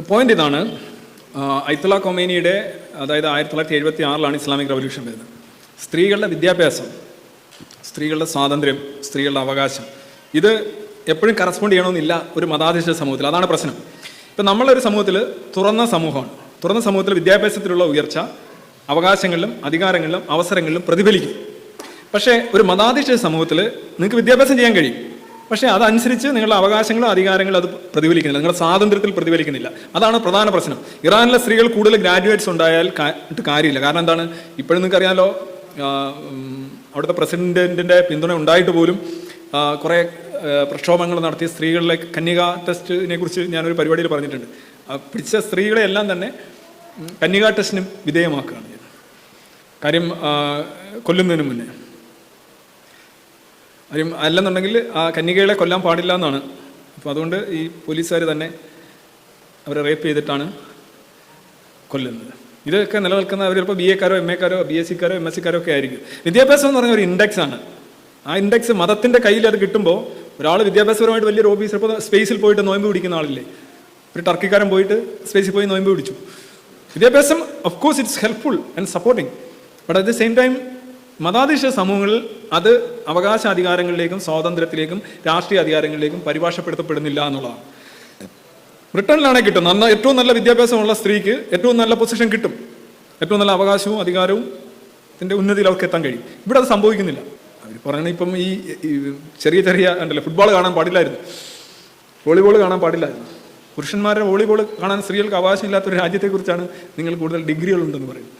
Point ഇതാണ് ഐത്തുള്ള കൊമേനിയുടെ അതായത് ആയിരത്തി തൊള്ളായിരത്തി എഴുപത്തി ആറിലാണ് ഇസ്ലാമിക് റവല്യൂഷൻ വരുന്നത്. സ്ത്രീകളുടെ വിദ്യാഭ്യാസം സ്ത്രീകളുടെ സ്വാതന്ത്ര്യം സ്ത്രീകളുടെ അവകാശം ഇത് എപ്പോഴും കറസ്പോണ്ട് ചെയ്യണമെന്നില്ല ഒരു മതാധിഷ്ഠിത സമൂഹത്തിൽ. അതാണ് പ്രശ്നം. ഇപ്പം നമ്മളൊരു സമൂഹത്തിൽ തുറന്ന സമൂഹമാണ്. തുറന്ന സമൂഹത്തിൽ വിദ്യാഭ്യാസത്തിലുള്ള ഉയർച്ച അവകാശങ്ങളിലും അധികാരങ്ങളിലും അവസരങ്ങളിലും പ്രതിഫലിക്കും. പക്ഷേ ഒരു മതാധിഷ്ഠിത സമൂഹത്തിൽ നിങ്ങൾക്ക് വിദ്യാഭ്യാസം ചെയ്യാൻ കഴിയും. പക്ഷേ അതനുസരിച്ച് നിങ്ങളുടെ അവകാശങ്ങളും അധികാരങ്ങളും അത് പ്രതിഫലിക്കുന്നില്ല. നിങ്ങളുടെ സ്വാതന്ത്ര്യത്തിൽ പ്രതിഫലിക്കുന്നില്ല. അതാണ് പ്രധാന പ്രശ്നം. ഇറാനിലെ സ്ത്രീകൾ കൂടുതൽ ഗ്രാജുവേറ്റ്സ് ഉണ്ടായാൽ കാര്യമില്ല. കാരണം എന്താണ്? ഇപ്പോഴും നിങ്ങൾക്ക് അറിയാമല്ലോ അവിടുത്തെ പ്രസിഡന്റിന്റെ പിന്തുണ ഉണ്ടായിട്ട് പോലും കുറേ പ്രക്ഷോഭങ്ങൾ നടത്തിയ സ്ത്രീകളിലെ കന്യക ടെസ്റ്റിനെ കുറിച്ച് ഞാനൊരു പരിപാടിയിൽ പറഞ്ഞിട്ടുണ്ട്. പിടിച്ച സ്ത്രീകളെ എല്ലാം തന്നെ കന്യക ടെസ്റ്റിന് വിധേയമാക്കുകയാണ് കാര്യം കൊല്ലുന്നതിന് മുന്നേ. അല്ലെന്നുണ്ടെങ്കിൽ ആ കന്യകകളെ കൊല്ലാൻ പാടില്ല എന്നാണ്. അപ്പോൾ അതുകൊണ്ട് ഈ പോലീസുകാർ തന്നെ അവരെ റേപ്പ് ചെയ്തിട്ടാണ് കൊല്ലുന്നത്. ഇതൊക്കെ നിലനിൽക്കുന്ന അവർ ചിലപ്പോൾ ബി എക്കാരോ എം എക്കാരോ ബി എസ് സിക്കാരോ എം എസ് സിക്കാരോ ഒക്കെ ആയിരിക്കും. വിദ്യാഭ്യാസം എന്ന് പറഞ്ഞ ഒരു ഇൻഡെക്സ് ആണ്. ആ ഇൻഡെക്സ് മതത്തിന്റെ കയ്യിൽ അത് കിട്ടുമ്പോൾ ഒരാൾ വിദ്യാഭ്യാസപരമായിട്ട് വലിയൊരു ഓഫീസർ ഇപ്പോൾ സ്പേസിൽ പോയിട്ട് നോയമ്പ് പിടിക്കുന്ന ആളില്ലേ? ഒരു ടർക്കിക്കാരൻ പോയിട്ട് സ്പേസിൽ പോയി നോയമ്പ് പിടിച്ചു. വിദ്യാഭ്യാസം of course it's helpful and supporting but at the same time മതാധിഷ്ഠ സമൂഹങ്ങളിൽ അത് അവകാശ അധികാരങ്ങളിലേക്കും സ്വാതന്ത്ര്യത്തിലേക്കും രാഷ്ട്രീയ അധികാരങ്ങളിലേക്കും പരിഭാഷപ്പെടുത്തപ്പെടുന്നില്ല എന്നുള്ളതാണ്. ബ്രിട്ടനിലാണെങ്കിൽ കിട്ടും നന്ന ഏറ്റവും നല്ല വിദ്യാഭ്യാസമുള്ള സ്ത്രീക്ക് ഏറ്റവും നല്ല പൊസിഷൻ കിട്ടും. ഏറ്റവും നല്ല അവകാശവും അധികാരവും ഇതിന്റെ ഉന്നതിയിൽ അവർക്ക് എത്താൻ കഴിയും. ഇവിടെ അത് സംഭവിക്കുന്നില്ല. അവർ പറയുന്നത് ഇപ്പം ഈ ചെറിയ ചെറിയ ഉണ്ടല്ലോ ഫുട്ബോൾ കാണാൻ പാടില്ലായിരുന്നു. വോളിബോൾ കാണാൻ പാടില്ലായിരുന്നു. പുരുഷന്മാരുടെ വോളിബോൾ കാണാൻ സ്ത്രീകൾക്ക് അവകാശമില്ലാത്ത ഒരു രാജ്യത്തെക്കുറിച്ചാണ് നിങ്ങൾ കൂടുതൽ ഡിഗ്രികളുണ്ടെന്ന് പറയുന്നത്.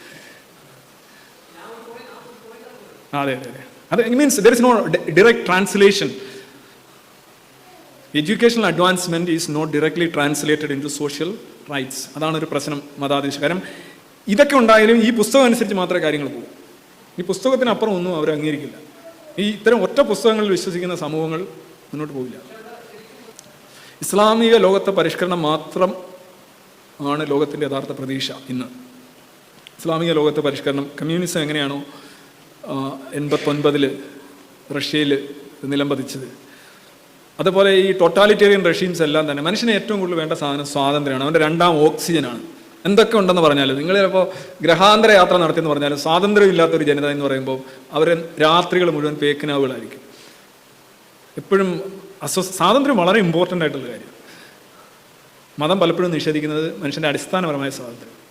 അതെ അതെ അതെ. It means there is no direct translation educational advancement is not directly translated in to social rights അതാണ് ഒരു പ്രശ്നം മതാദേശം കാരണം ഇതൊക്കെ ഉണ്ടായാലും ഈ പുസ്തകം അനുസരിച്ച് മാത്രമേ കാര്യങ്ങൾ പോകൂ ഈ പുസ്തകത്തിനപ്പുറം ഒന്നും അവർ അംഗീകരിക്കില്ല. ഈ ഇത്തരം ഒറ്റ പുസ്തകങ്ങളിൽ വിശ്വസിക്കുന്ന സമൂഹങ്ങൾ മുന്നോട്ട് പോകില്ല ഇസ്ലാമിക ലോകത്തെ പരിഷ്കരണം മാത്രം ആണ് ലോകത്തിന്റെ യഥാർത്ഥ പ്രതീക്ഷ ഇന്ന്. ഇസ്ലാമിക ലോകത്തെ പരിഷ്കരണം കമ്മ്യൂണിസം എങ്ങനെയാണോ എൺപത്തൊൻപതിൽ റഷ്യയിൽ നിലംപതിച്ചത് അതുപോലെ ഈ ടോട്ടാലിറ്റേറിയൻ റഷ്യൻസ് എല്ലാം തന്നെ മനുഷ്യന് ഏറ്റവും കൂടുതൽ വേണ്ട സാധനം സ്വാതന്ത്ര്യമാണ്. അവന്റെ രണ്ടാം ഓക്സിജനാണ്. എന്തൊക്കെ ഉണ്ടെന്ന് പറഞ്ഞാലും നിങ്ങൾ ചിലപ്പോൾ ഗ്രഹാന്തര യാത്ര നടത്തിയെന്ന് പറഞ്ഞാലും സ്വാതന്ത്ര്യമില്ലാത്ത ഒരു ജനത എന്ന് പറയുമ്പോൾ അവർ രാത്രികൾ മുഴുവൻ പേക്കിനാവുകളായിരിക്കും. എപ്പോഴും അസ്വ സ്വാതന്ത്ര്യം വളരെ ഇമ്പോർട്ടന്റ് ആയിട്ടുള്ള കാര്യം. മതം പലപ്പോഴും നിഷേധിക്കുന്നത് മനുഷ്യന്റെ അടിസ്ഥാനപരമായ സ്വാതന്ത്ര്യം.